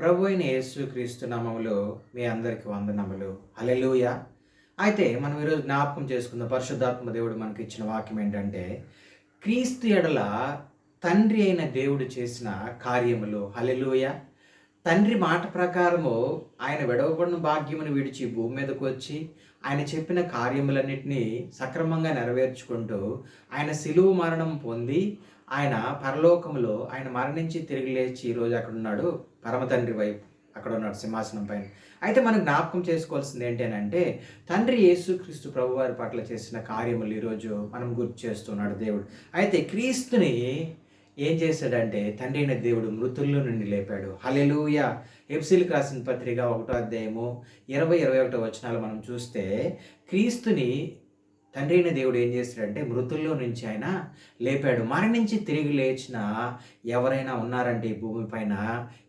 ప్రభు అయిన యేసు క్రీస్తు నామములో మీ అందరికి వందనములు. అలెలుయ అయితే మనం ఈరోజు జ్ఞాపకం చేసుకున్న పరిశుద్ధాత్మ దేవుడు మనకి ఇచ్చిన వాక్యం ఏంటంటే క్రీస్తు ఎడల తండ్రి అయిన దేవుడు చేసిన కార్యములు. హలెలుయ తండ్రి మాట ప్రకారము ఆయన విడవబడిన భాగ్యమును విడిచి భూమి మీదకు వచ్చి ఆయన చెప్పిన కార్యములన్నింటినీ సక్రమంగా నెరవేర్చుకుంటూ ఆయన సిలువు మరణం పొంది ఆయన పరలోకములో ఆయన మరణించి తిరిగి లేచి ఈరోజు అక్కడ ఉన్నాడు పరమతండ్రి వైపు. అక్కడ ఉన్నాడు సింహాసనం పైన. అయితే మనం జ్ఞాపకం చేసుకోవాల్సింది ఏంటంటే తండ్రి యేసుక్రీస్తు ప్రభు వారి పట్ల చేసిన కార్యములు ఈరోజు మనం గుర్తు చేస్తున్నాడు దేవుడు. అయితే క్రీస్తుని ఏం చేశాడంటే తండ్రి అయిన దేవుడు మృతుల్లో నుండి లేపాడు. హలెలూయ ఎఫ్సిల్కి రాసిన పత్రిక ఒకటో అధ్యాయము ఇరవై ఇరవై ఒకటో వచనాలు మనం చూస్తే క్రీస్తుని తండ్రి అయిన దేవుడు ఏం చేశాడంటే మృతుల్లో నుంచి ఆయన లేపాడు. మరణించి తిరిగి లేచిన ఎవరైనా ఉన్నారంటే ఈ భూమిపైన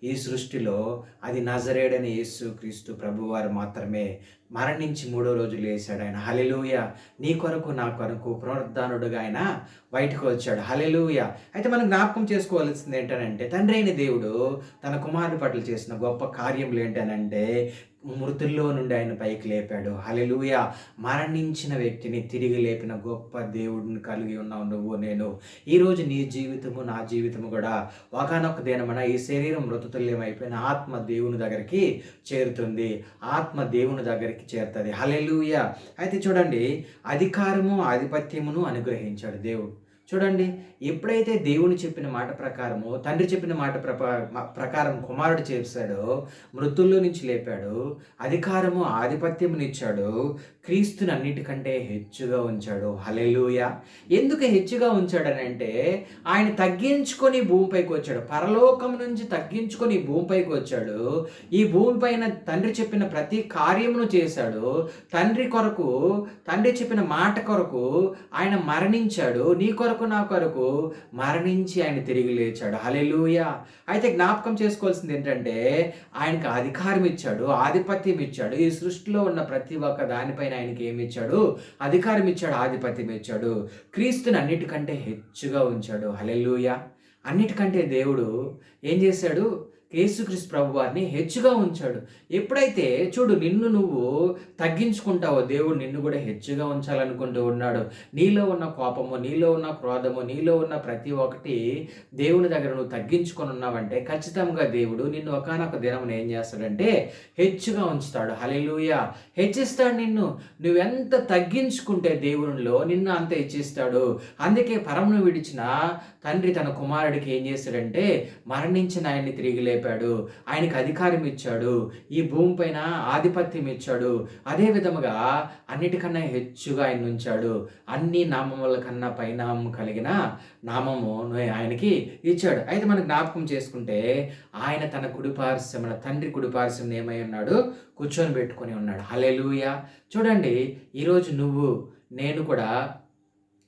ఈ సృష్టిలో అది నజరేడని యేసు క్రీస్తు ప్రభువారు మాత్రమే. మరణించి మూడో రోజు లేచాడు ఆయన. హలెలూయ నీ కొరకు నా కొరకు పునరుద్ధానుడుగా ఆయన బయటకు వచ్చాడు. హలెలూయ అయితే మనం జ్ఞాపకం చేసుకోవాల్సింది ఏంటనంటే తండ్రి అయిన దేవుడు తన కుమారుడు పట్ల చేసిన గొప్ప కార్యములు ఏంటనంటే మృతుల్లో నుండి ఆయన పైకి లేపాడు. హలెలూయ మరణించిన వ్యక్తిని తిరిగి లేపిన గొప్ప దేవుడిని కలిగి ఉన్నావు నువ్వు నేను. ఈరోజు నీ జీవితము నా జీవితము కూడా ఒకనొక దినమన ఈ శరీరం మృతతుల్యమైపోయిన ఆత్మ దేవుని దగ్గరికి చేరుతుంది. ఆత్మ దేవుని దగ్గరికి చేరుతుంది. హలెలుయ అయితే చూడండి అధికారము ఆధిపత్యమును అనుగ్రహించాడు దేవుడు. చూడండి ఎప్పుడైతే దేవుని చెప్పిన మాట ప్రకారము తండ్రి చెప్పిన మాట ప్రకారం కుమారుడు చేశాడో మృతుల్లో నుంచి లేపాడు అధికారము ఆధిపత్యమునిచ్చాడు క్రీస్తుని అన్నిటికంటే హెచ్చుగా ఉంచాడు. హలెలుయ ఎందుకు హెచ్చుగా ఉంచాడని అంటే ఆయన తగ్గించుకొని భూమిపైకి వచ్చాడు. పరలోకం నుంచి తగ్గించుకొని భూమిపైకి వచ్చాడు. ఈ భూమిపైన తండ్రి చెప్పిన ప్రతి కార్యమును చేశాడు. తండ్రి కొరకు తండ్రి చెప్పిన మాట కొరకు ఆయన మరణించాడు. నీ కొరకు కొరకు నా కొరకు మరణించి ఆయన తిరిగి లేచాడు. హలెలుయ అయితే జ్ఞాపకం చేసుకోవాల్సింది ఏంటంటే ఆయనకు అధికారం ఇచ్చాడు ఆధిపత్యం ఇచ్చాడు ఈ సృష్టిలో ఉన్న ప్రతి ఒక్క దానిపైన ఆయనకి ఏమి ఇచ్చాడు అధికారం ఇచ్చాడు ఆధిపత్యం ఇచ్చాడు క్రీస్తుని అన్నిటికంటే హెచ్చుగా ఉంచాడు. హలెలుయ అన్నిటికంటే దేవుడు ఏం చేశాడు? యేసుక్రీస్తు ప్రభు వారిని హెచ్చుగా ఉంచాడు. ఎప్పుడైతే చూడు నిన్ను నువ్వు తగ్గించుకుంటావో దేవుడు నిన్ను కూడా హెచ్చుగా ఉంచాలనుకుంటూ ఉన్నాడు. నీలో ఉన్న కోపము నీలో ఉన్న క్రోధము నీలో ఉన్న ప్రతి ఒక్కటి దేవుని దగ్గర నువ్వు తగ్గించుకొని ఉన్నావంటే ఖచ్చితంగా దేవుడు నిన్ను ఒకనొక దినం ఏం చేస్తాడంటే హెచ్చుగా ఉంచుతాడు. హలెలుయ హెచ్చిస్తాడు నిన్ను. నువ్వెంత తగ్గించుకుంటే దేవునిలో నిన్ను అంత హెచ్చిస్తాడు. అందుకే పరమును విడిచిన తండ్రి తన కుమారుడికి ఏం చేస్తాడంటే మరణించిన ఆయన్ని తిరిగి లేపాడు. ఆయనకి అధికారం ఇచ్చాడు. ఈ భూమిపైన ఆధిపత్యం ఇచ్చాడు. అదే విధముగా అన్నిటికన్నా హెచ్చుగా ఆయన ఉంచాడు. అన్ని నామముల కన్నా పైనామం కలిగిన నామము ఆయనకి ఇచ్చాడు. అయితే మనం జ్ఞాపకం చేసుకుంటే ఆయన తన కుడిపార్శ్వమున తండ్రి కుడిపార్శ్వం ఏమై ఉన్నాడు? కూర్చొని పెట్టుకొని ఉన్నాడు. హలెలుయ చూడండి ఈరోజు నువ్వు నేను కూడా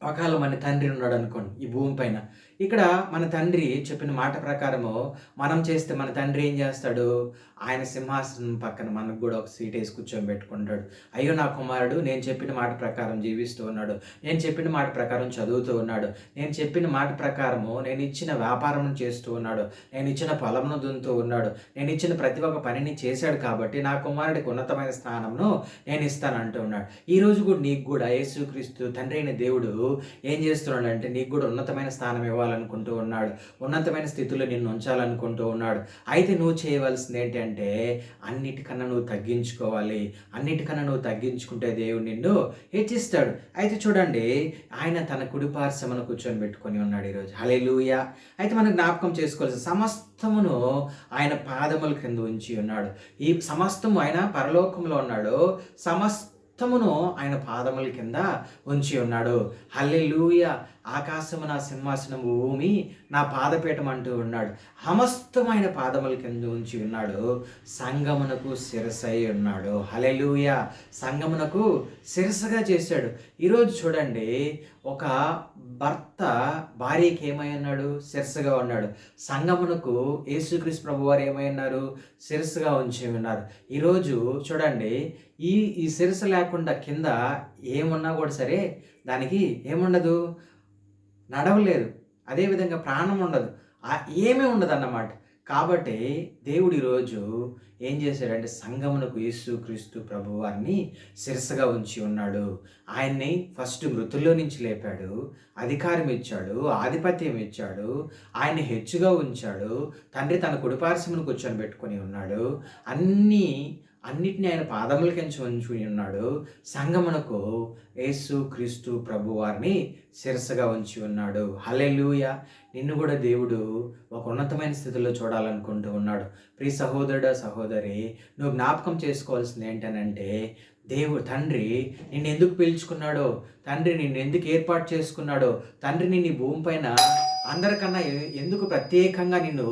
ఒకవేళ మన తండ్రి ఉన్నాడు అనుకోండి ఈ భూమి పైన. ఇక్కడ మన తండ్రి చెప్పిన మాట ప్రకారము మనం చేస్తే మన తండ్రి ఏం చేస్తాడు? ఆయన సింహాసనం పక్కన మనకు కూడా ఒక సీట్ వేసి కూర్చొని పెట్టుకుంటాడు. అయ్యో నా కుమారుడు నేను చెప్పిన మాట ప్రకారం జీవిస్తూ ఉన్నాడు. నేను చెప్పిన మాట ప్రకారం చదువుతూ ఉన్నాడు. నేను చెప్పిన మాట ప్రకారము నేను ఇచ్చిన వ్యాపారం చేస్తూ ఉన్నాడు. నేను ఇచ్చిన పొలంను దున్నుతూ ఉన్నాడు. నేను ఇచ్చిన ప్రతి ఒక్క పనిని చేశాడు కాబట్టి నా కుమారుడికి ఉన్నతమైన స్థానంను నేను ఇస్తాను అంటూ ఉన్నాడు ఈరోజు కూడా నీకు కూడా యేసుక్రీస్తు తండ్రి అయిన దేవుడు ఏం చేస్తున్నాడు అంటే నీకు కూడా ఉన్నతమైన స్థానం ఇవ్వాలి ఇవ్వాలనుకుంటూ ఉన్నాడు. ఉన్నతమైన స్థితిలో నిన్ను ఉంచాలనుకుంటూ ఉన్నాడు. అయితే నువ్వు చేయవలసింది ఏంటంటే అన్నిటికన్నా నువ్వు తగ్గించుకోవాలి. అన్నిటికన్నా నువ్వు తగ్గించుకుంటే దేవుడు నిన్ను హెచ్చిస్తాడు. అయితే చూడండి ఆయన తన కుడిపార్శ్వమను కూర్చొని పెట్టుకొని ఉన్నాడు ఈరోజు. హలే అయితే మనం జ్ఞాపకం చేసుకోవాల్సిన సమస్తమును ఆయన పాదముల కింద ఉంచి ఉన్నాడు. ఈ సమస్తము ఆయన పరలోకంలో ఉన్నాడు. సమస్తమును ఆయన పాదముల కింద ఉంచి ఉన్నాడు. హల్లెలూయ. ఆకాశము నా సింహాసనం భూమి నా పాదపీఠం అంటూ ఉన్నాడు. సమస్తమైన పాదముల కింద ఉంచి ఉన్నాడు. సంగమునకు శిరసై ఉన్నాడు. హలెలుయ సంగమునకు శిరసగా చేశాడు. ఈరోజు చూడండి ఒక భర్త భార్యకి ఏమై ఉన్నాడు? శిరసగా ఉన్నాడు. సంగమునకు యేసుక్రీస్తు ప్రభు వారు ఏమై ఉన్నారు? శిరసగా ఉంచి ఉన్నారు. ఈరోజు చూడండి ఈ ఈ శిరస లేకుండా కింద ఏమున్నా కూడా సరే దానికి ఏముండదు? నడవలేదు. అదేవిధంగా ప్రాణం ఉండదు. ఏమీ ఉండదు అన్నమాట కాబట్టి దేవుడు ఈరోజు ఏం చేశాడంటే సంగమునకు యేసు క్రీస్తు ప్రభు వారిని శిరసగా ఉంచి ఉన్నాడు. ఆయన్ని ఫస్ట్ మృతుల్లో నుంచి లేపాడు. అధికారం ఇచ్చాడు. ఆధిపత్యం ఇచ్చాడు. ఆయన్ని హెచ్చుగా ఉంచాడు. తండ్రి తన కుడిపార్శ్వమును కూర్చొని పెట్టుకొని ఉన్నాడు. అన్నీ అన్నిటిని ఆయన పాదముల కించి ఉన్నాడు. సంగమునకు యేసు క్రీస్తు ప్రభు వారిని శిరసగా ఉంచి ఉన్నాడు. హలెలుయ నిన్ను కూడా దేవుడు ఒక ఉన్నతమైన స్థితిలో చూడాలనుకుంటూ ఉన్నాడు. ప్రియ సహోదరుడ సహోదరి నువ్వు జ్ఞాపకం చేసుకోవాల్సింది ఏంటనంటే దేవుడు తండ్రి నిన్ను ఎందుకు పిలుచుకున్నాడో తండ్రి నిన్ను ఎందుకు ఏర్పాటు చేసుకున్నాడో తండ్రి నిన్ను భూమి పైన అందరికన్నా ఎందుకు ప్రత్యేకంగా నిన్ను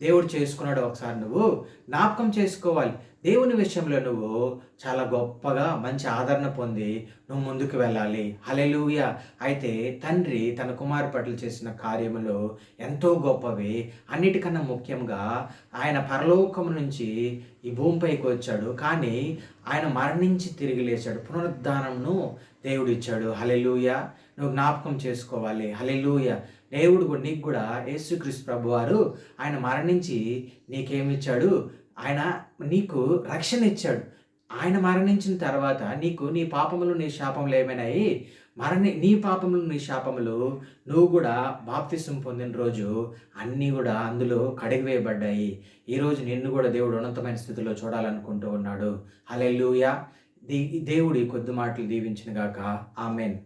దేవుడు చేసుకున్నాడో ఒకసారి నువ్వు జ్ఞాపకం చేసుకోవాలి. దేవుని విషయంలో నువ్వు చాలా గొప్పగా మంచి ఆదరణ పొంది నువ్వు ముందుకు వెళ్ళాలి. హలెలూయ అయితే తండ్రి తన కుమారు పట్ల చేసిన కార్యములు ఎంతో గొప్పవి. అన్నిటికన్నా ముఖ్యంగా ఆయన పరలోకం నుంచి ఈ భూమిపైకి వచ్చాడు. కానీ ఆయన మరణించి తిరిగి లేచాడు. పునరుద్ధానంను దేవుడు ఇచ్చాడు. హలెలూయ నువ్వు జ్ఞాపకం చేసుకోవాలి. హలెలూయ దేవుడు నీకు కూడా యేసుక్రీస్తు ప్రభు వారు ఆయన మరణించి నీకేమిచ్చాడు ఆయన నీకు రక్షణ ఇచ్చాడు. ఆయన మరణించిన తర్వాత నీకు నీ పాపములు నీ శాపములు ఏమైనాయి? మరణి నీ పాపములు నీ శాపములు నువ్వు కూడా బాప్తిసం పొందిన రోజు అన్నీ కూడా అందులో కడిగివేయబడ్డాయి ఈరోజు నిన్ను కూడా దేవుడు ఉన్నతమైన స్థితిలో చూడాలనుకుంటూ ఉన్నాడు. అలెల్లుయా దేవుడి కొద్ది మాటలు దీవించిన గాక. ఆమెన్.